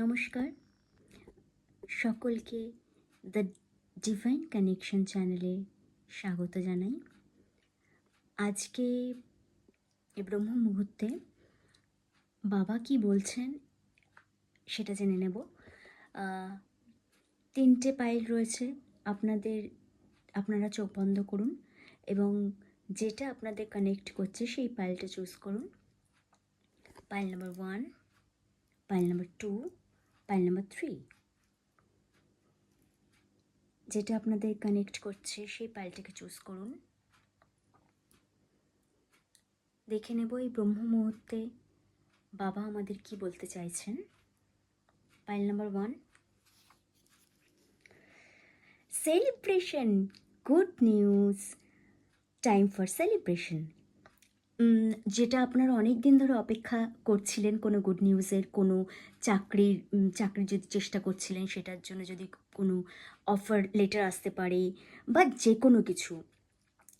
নমস্কার। সকলকে the divine connection চ্যানেলে স্বাগত জানাই। আজকে এ ব্রহ্ম মুহূর্তে বাবা কি বলছেন সেটা জেনে নেব। তিনটে পাইল রয়েছে, আপনাদের, আপনারা চোখ বন্ধ করুন এবং যেটা আপনাদের কানেক্ট করছে সেই পাইলটা চুজ করুন। Pile number one pile number two pile number three যেটা আপনাদের কানেক্ট করছে, সেই পাইলটাকে চুজ করুন। দেখে নেব এই ব্রহ্ম মুহূর্তে বাবা আমাদের কি বলতে চাইছেন। Pile number one celebration good news time for celebration যেটা আপনারা অনেক দিন ধরে অপেক্ষা করছিলেন কোনো গুড নিউজের কোনো চাকরির উম, চাকরির যদি চেষ্টা করছিলেন সেটার জন্য যদি কোনো অফার লেটার আসতে পারে বা যে কোনো কিছু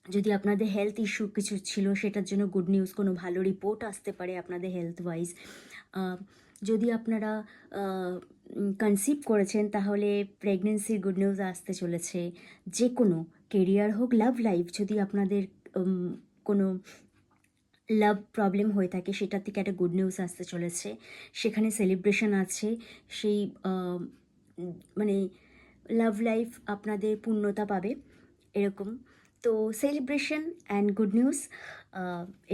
যদি আপনাদের হেলথ ইস্যু কিছু ছিল সেটার জন্য গুড নিউজ কোনো ভালো রিপোর্ট আসতে পারে আপনাদের হেলথ ওয়াইজ যদি আপনারা কনসিভ করেছেন তাহলে প্রেগনেন্সির গুড নিউজ আসতে চলেছে। যে কোনো কেরিয়ার হোক লাভ লাইফ যদি আপনাদের কোনো লাভ প্রবলেম হয়ে থাকে, সেটার থেকে একটা গুড নিউজ আসতে চলেছে। সেখানে সেলিব্রেশন আছে, সেই মানে লাভ লাইফ আপনাদের পূর্ণতা পাবে, এরকম। তো সেলিব্রেশন অ্যান্ড গুড নিউজ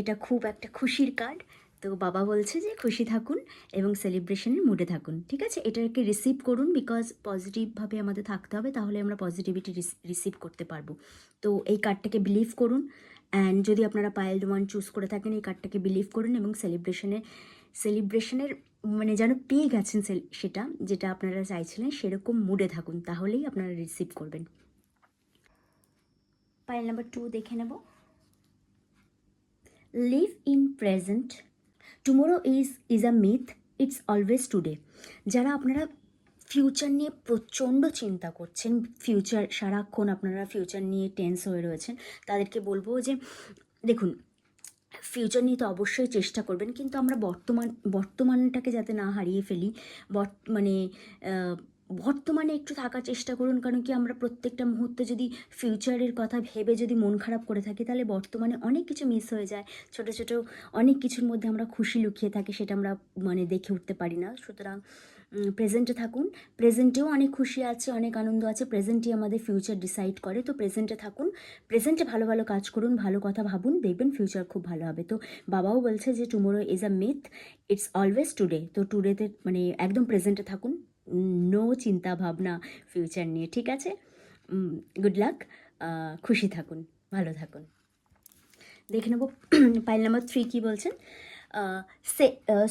এটা খুব একটা খুশির কার্ড তো বাবা বলছে যে খুশি থাকুন এবং সেলিব্রেশনের মুডে থাকুন, ঠিক আছে? এটাকে রিসিভ করুন বিকজ পজিটিভভাবে আমাদের থাকতে হবে, তাহলে আমরা পজিটিভিটি রিসিভ করতে পারব। তো এই কার্ডটাকে বিলিভ করুন। অ্যান্ড যদি আপনারা পাইল্ড ওয়ান চুজ করে থাকেন, এই কার্ডটাকে বিলিভ করুন এবং সেলিব্রেশনে সেলিব্রেশনের মানে যেন পেয়ে গেছেন সেটা যেটা আপনারা চাইছিলেন, সেরকম মুডে থাকুন, তাহলেই আপনারা রিসিভ করবেন। পাইল নাম্বার টু দেখে নেব। Live in present tomorrow is is a myth it's always today যারা আপনারা ফিউচার নিয়ে প্রচণ্ড চিন্তা করছেন। ফিউচার সারাক্ষণ আপনারা ফিউচার নিয়ে টেন্স হয়ে রয়েছেন। তাদেরকে বলব যে, দেখুন ফিউচার নিয়ে তো অবশ্যই চেষ্টা করবেন, কিন্তু আমরা বর্তমান, বর্তমানটাকে যাতে না হারিয়ে ফেলি, বর্ত মানে বর্তমানে একটু থাকার চেষ্টা করুন, কারণ কি আমরা প্রত্যেকটা মুহূর্তে যদি ফিউচারের কথা ভেবে যদি মন খারাপ করে থাকি, তাহলে বর্তমানে অনেক কিছু মিস হয়ে যায়। ছোট ছোট অনেক কিছুর মধ্যে আমরা খুশি লুকিয়ে থাকি, সেটা আমরা মানে দেখে উঠতে পারি না। সুতরাং প্রেজেন্টে থাকুন। প্রেজেন্টেও অনেক খুশি আছে, অনেক আনন্দ আছে। প্রেজেন্টই আমাদের ফিউচার ডিসাইড করে। তো প্রেজেন্টে থাকুন। প্রেজেন্টে ভালো ভালো কাজ করুন, ভালো কথা ভাবুন, দেখবেন ফিউচার খুব ভালো হবে। তো বাবাও বলছে যে tomorrow is a myth it's always today তো টুডেতে মানে একদম প্রেজেন্টে থাকুন। নো চিন্তা ভাবনা ফিউচার নিয়ে, ঠিক আছে? গুড লাক খুশি থাকুন, ভালো থাকুন। দেখে নেব পাইল নাম্বার থ্রি কী বলছেন।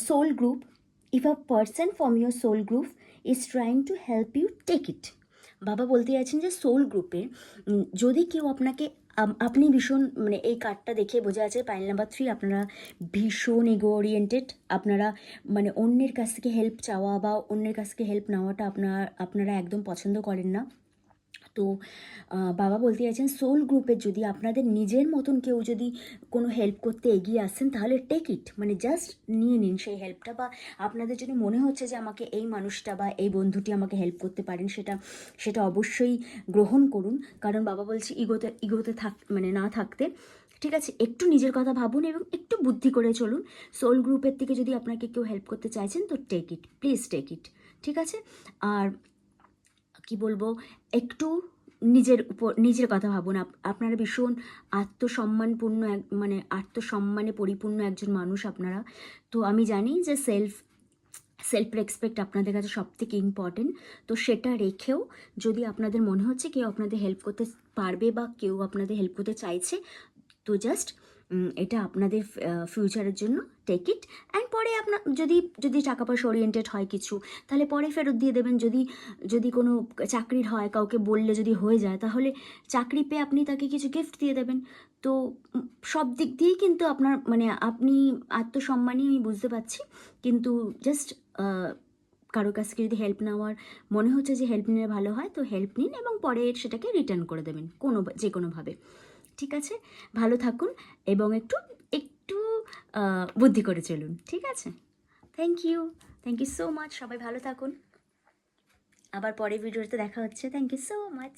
Soul group if a person from your soul group is trying to help you take it বাবা বলতে চাইছেন যে সোল গ্রুপে যদি কেউ আপনাকে আপনি ভীষণ মানে এই কার্ডটা দেখে বোঝা যাচ্ছে, পাইল নাম্বার থ্রি আপনারা ভীষণ ইগো ওরিয়েন্টেড আপনারা মানে অন্যের কাছ থেকে হেল্প চাওয়া বা অন্যের কাছ থেকে হেল্প নেওয়াটা আপনার, আপনারা একদম পছন্দ করেন না। তো বাবা বলতে চাইছেন সোল গ্রুপের যদি আপনাদের নিজের মতন কেউ যদি কোনো হেল্প করতে এগিয়ে আসছেন তাহলে টেক ইট মানে জাস্ট নিয়ে নিন সেই হেল্পটা বা আপনাদের যদি মনে হচ্ছে যে আমাকে এই মানুষটা বা এই বন্ধুটি আমাকে হেল্প করতে পারেন, সেটা সেটা অবশ্যই গ্রহণ করুন। কারণ বাবা বলছে, ইগোতে ইগোতে থাক মানে না থাকতে। ঠিক আছে, একটু নিজের কথা ভাবুন এবং একটু বুদ্ধি করে চলুন। সোল গ্রুপের থেকে যদি আপনাকে কেউ হেল্প করতে চাইছেন, তো take it please take it ঠিক আছে? আর কি বলব, একটু নিজের উপর, নিজের কথা ভাবুন। আপ- আপনারা ভীষণ আত্মসম্মানপূর্ণ এক মানে আত্মসম্মানে পরিপূর্ণ একজন মানুষ আপনারা। তো আমি জানি যে সেলফ সেলফ রেসপেক্ট আপনাদের কাছে সব থেকে ইম্পর্টেন্ট তো সেটা রেখেও যদি আপনাদের মনে হচ্ছে কেউ আপনাদের হেল্প করতে পারবে বা কেউ আপনাদের হেল্প করতে চাইছে, তো জাস্ট এটা আপনাদের ফিউচারের জন্য টেক ইট অ্যান্ড পরে আপনার যদি যদি টাকা পয়সা ওরিয়েন্টেড হয় কিছু, তাহলে পরে ফেরত দিয়ে দেবেন। যদি যদি কোনো চাকরির হয়, কাউকে বললে যদি হয়ে যায়, তাহলে চাকরি পেয়ে আপনি তাকে কিছু গিফট দিয়ে দেবেন। তো সব দিক দিয়েই কিন্তু আপনার মানে আপনি আত্মসম্মানই আমি বুঝতে পারছি। কিন্তু জাস্ট কারোর কাছ থেকে যদি হেল্প নেওয়ার, মনে হচ্ছে যে হেল্প নিলে ভালো হয়, তো হেল্প নিন এবং পরে সেটাকে রিটার্ন করে দেবেন, কোনো, যে কোনোভাবে। ঠিক আছে? ভালো থাকুন এবং একটু একটু বুদ্ধি করে চলুন, ঠিক আছে? Thank you thank you so much সবাই ভালো থাকুন। আবার পরের ভিডিওতে দেখা হচ্ছে। Thank you so much